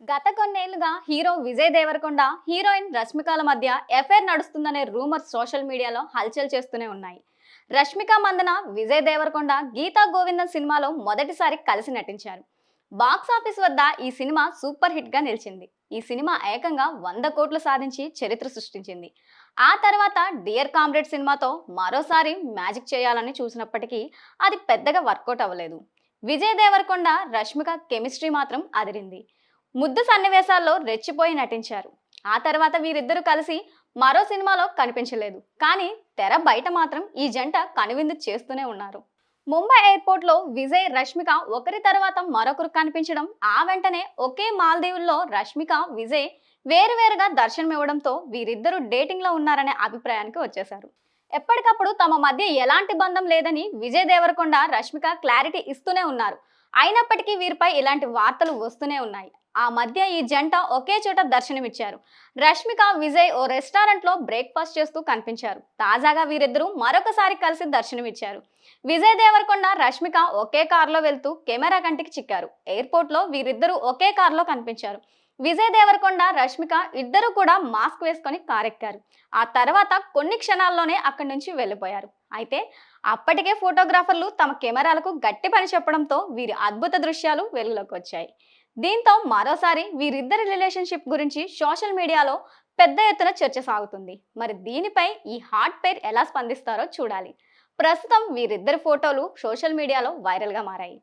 గత కొన్నేళ్ళుగా hero Vijay Deverakonda heroine రష్మికల మధ్య ఎఫైర్ నడుస్తుందనే రూమర్స్ సోషల్ మీడియాలో హల్చల్ చేస్తూనే ఉన్నాయి. రష్మిక మందన విజయ్ దేవరకొండ గీతా గోవిందం సినిమాలో మొదటిసారి కలిసి నటించారు. బాక్స్ ఆఫీస్ వద్ద ఈ సినిమా సూపర్ హిట్గా నిలిచింది. ఈ సినిమా ఏకంగా వంద కోట్లు సాధించి చరిత్ర సృష్టించింది. ఆ తర్వాత డియర్ కామ్రేడ్ సినిమాతో మరోసారి మ్యాజిక్ చేయాలని చూసినప్పటికీ అది పెద్దగా వర్కౌట్ అవ్వలేదు. విజయ్ దేవరకొండ రష్మిక కెమిస్ట్రీ మాత్రం అదిరింది. ముద్దు సన్నివేశాల్లో రెచ్చిపోయి నటించారు. ఆ తర్వాత వీరిద్దరూ కలిసి మరో సినిమాలో కనిపించలేదు. కానీ తెర బయట మాత్రం ఈ జంట కనువిందు చేస్తూనే ఉన్నారు. ముంబై ఎయిర్పోర్ట్లో విజయ్ రష్మిక ఒకరి తర్వాత మరొకరు కనిపించడం ఆ వెంటనే ఒకే మాల్దీవుల్లో రష్మిక విజయ్ వేరువేరుగా దర్శనం ఇవ్వడంతో వీరిద్దరూ డేటింగ్లో ఉన్నారనే అభిప్రాయానికి వచ్చేశారు. ఎప్పటికప్పుడు తమ మధ్య ఎలాంటి బంధం లేదని విజయ్ దేవరకొండ రష్మిక క్లారిటీ ఇస్తూనే ఉన్నారు. అయినప్పటికీ వీరిపై ఇలాంటి వార్తలు వస్తూనే ఉన్నాయి. ఆ మధ్య ఈ జంట ఒకే చోట దర్శనమిచ్చారు. రష్మిక విజయ్ ఓ రెస్టారెంట్లో బ్రేక్ఫాస్ట్ చేస్తూ కనిపించారు. తాజాగా వీరిద్దరూ మరొకసారి కలిసి దర్శనమిచ్చారు. విజయ్ దేవరకొండ రష్మిక ఒకే కారులో వెళ్తూ కెమెరా కంటికి చిక్కారు. ఎయిర్పోర్ట్లో వీరిద్దరూ ఒకే కారులో కనిపించారు. విజయ్ దేవరకొండ రష్మిక ఇద్దరు కూడా మాస్క్ వేసుకొని కారెక్కారు. ఆ తర్వాత కొన్ని క్షణాల్లోనే అక్కడి నుంచి వెళ్ళిపోయారు. అయితే అప్పటికే ఫోటోగ్రాఫర్లు తమ కెమెరాలకు గట్టి పని చెప్పడంతో వీరి అద్భుత దృశ్యాలు వెలుగులోకి వచ్చాయి. దీంతో మరోసారి వీరిద్దరి రిలేషన్షిప్ గురించి సోషల్ మీడియాలో పెద్ద ఎత్తున చర్చ సాగుతుంది. మరి దీనిపై ఈ హాట్ పేర్ ఎలా స్పందిస్తారో చూడాలి. ప్రస్తుతం వీరిద్దరి ఫోటోలు సోషల్ మీడియాలో వైరల్గా మారాయి.